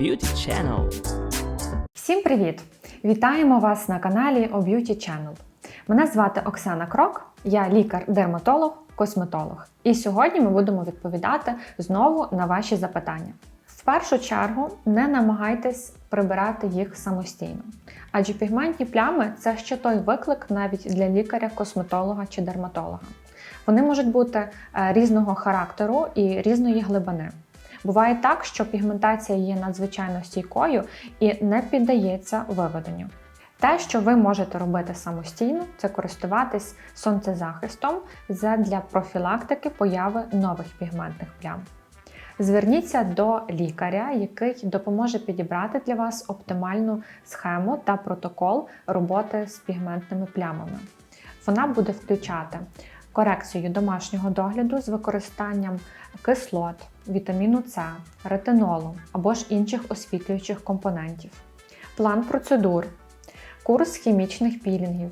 Beauty Channel. Всім привіт! Вітаємо вас на каналі O Beauty Channel. Мене звати Оксана Крок, я лікар-дерматолог, косметолог. І сьогодні ми будемо відповідати знову на ваші запитання. В першу чергу не намагайтесь прибирати їх самостійно, адже пігментні плями це ще той виклик навіть для лікаря, косметолога чи дерматолога. Вони можуть бути е, різного характеру і різної глибини. Буває так, що пігментація є надзвичайно стійкою і не піддається виведенню. Те, що ви можете робити самостійно, це користуватись сонцезахистом для профілактики появи нових пігментних плям. Зверніться до лікаря, який допоможе підібрати для вас оптимальну схему та протокол роботи з пігментними плямами. Вона буде включати корекцію домашнього догляду з використанням кислот, вітаміну С, ретинолу або ж інших освітлюючих компонентів, план процедур, курс хімічних пілінгів,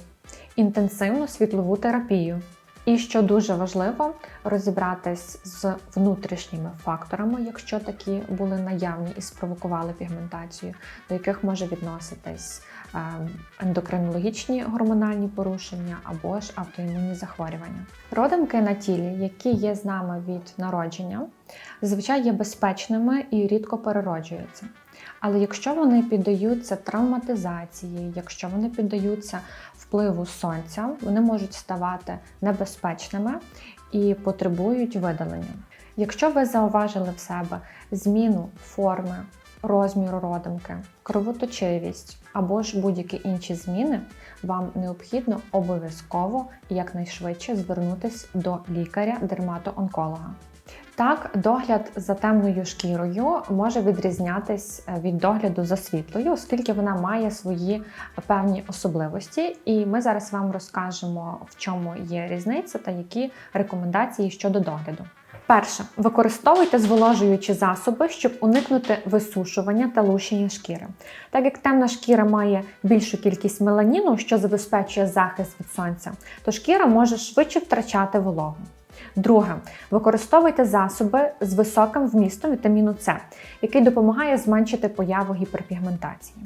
інтенсивну світлову терапію. І що дуже важливо, розібратись з внутрішніми факторами, якщо такі були наявні і спровокували пігментацію, до яких може відноситись е, ендокринологічні гормональні порушення або ж автоімунні захворювання. Родинки на тілі, які є з нами від народження, зазвичай є безпечними і рідко перероджуються. Але якщо вони піддаються травматизації, якщо вони піддаються впливу сонця, вони можуть ставати небезпечними і потребують видалення. Якщо ви зауважили в себе зміну форми, розміру родинки, кровоточивість або ж будь-які інші зміни, вам необхідно обов'язково якнайшвидше звернутися до лікаря-дерматоонколога. Так, догляд за темною шкірою може відрізнятись від догляду за світлою, оскільки вона має свої певні особливості, і ми зараз вам розкажемо, в чому є різниця та які рекомендації щодо догляду. Перше, використовуйте зволожуючі засоби, щоб уникнути висушування та лущення шкіри. Так як темна шкіра має більшу кількість меланіну, що забезпечує захист від сонця, то шкіра може швидше втрачати вологу. Друге, використовуйте засоби з високим вмістом вітаміну С, який допомагає зменшити появу гіперпігментації.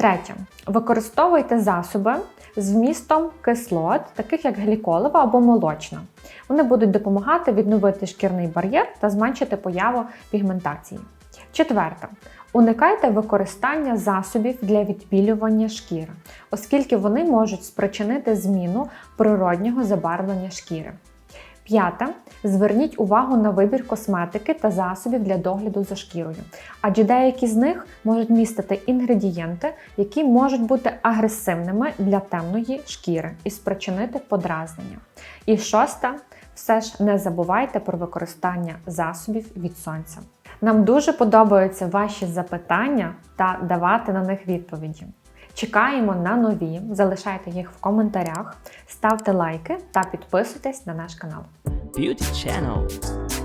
Третє, використовуйте засоби з вмістом кислот, таких як гліколова або молочна. Вони будуть допомагати відновити шкірний бар'єр та зменшити появу пігментації. Четверте. Уникайте використання засобів для відбілювання шкіри, оскільки вони можуть спричинити зміну природнього забарвлення шкіри. П'яте. Зверніть увагу на вибір косметики та засобів для догляду за шкірою, адже деякі з них можуть містити інгредієнти, які можуть бути агресивними для темної шкіри і спричинити подразнення. І шосте. Все ж не забувайте про використання засобів від сонця. Нам дуже подобаються ваші запитання та давати на них відповіді. Чекаємо на нові, залишайте їх в коментарях, ставте лайки та підписуйтесь на наш канал. Beauty Channel.